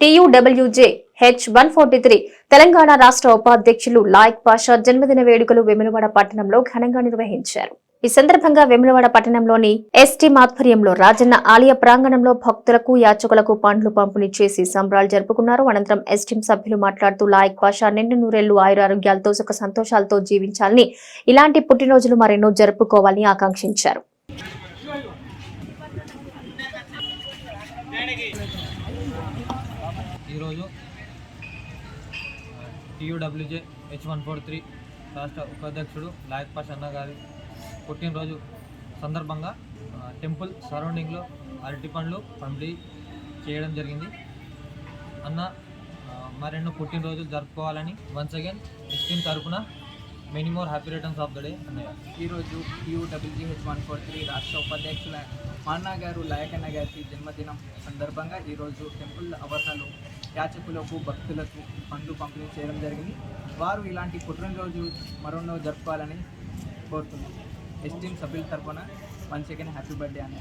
TUWJ H one forty three. Telangana రాష్ట్ర ఉపాధ్యక్షులు లాయక్ పాషా జన్మదిన వేడుకలు వెములవాడ పట్టణంలో ఘనంగా నిర్వహించారు. ఈ సందర్భంగా వెములవాడ పట్టణంలోని ఎస్టీ మాధ్వర్యంలో రాజన్న ఆలయ ప్రాంగణంలో భక్తులకు యాచకులకు పండ్లు పంపిణీ చేసి సంబరాలు జరుపుకున్నారు. అనంతరం ఎస్టీం సభ్యులు మాట్లాడుతూ లాయక్ పాషా నిండు నూరేళ్ళు ఆయురారోగ్యాలతో సుఖ సంతోషాలతో జీవించాలని ఇలాంటి పుట్టినరోజులు మరెన్నో జరుపుకోవాలని ఆకాంక్షించారు. ఈరోజు TUWJ H one four three రాష్ట్ర ఉపాధ్యక్షుడు లాయక్ పాష్ అన్న గారి పుట్టినరోజు సందర్భంగా టెంపుల్ సరౌండింగ్లో అరటి పండ్లు పంపిణీ చేయడం జరిగింది. అన్న మరెన్నో పుట్టినరోజులు జరుపుకోవాలని వన్స్ అగైన్ ఎస్టీమ్ తరఫున many more happy returns of the day అన్నయ్య ఈరోజు యూడబ్ల్యూజీహెచ్ వన్ ఫోర్ త్రీ రాష్ట్ర ఉపాధ్యక్షుల మాన్నా గారు లాయకన్న గారికి జన్మదినం సందర్భంగా ఈరోజు టెంపుల్ అవసరాలు యాచకులకు భక్తులకు పండ్లు పంపిణీ చేయడం జరిగింది. వారు ఇలాంటి పుట్టినరోజు మరొన్నో జరుపుకోవాలని కోరుతున్నాం. ఎస్టీమ్ సభ్యుల తరఫున వన్ సెకండ్ హ్యాపీ బర్త్డే అని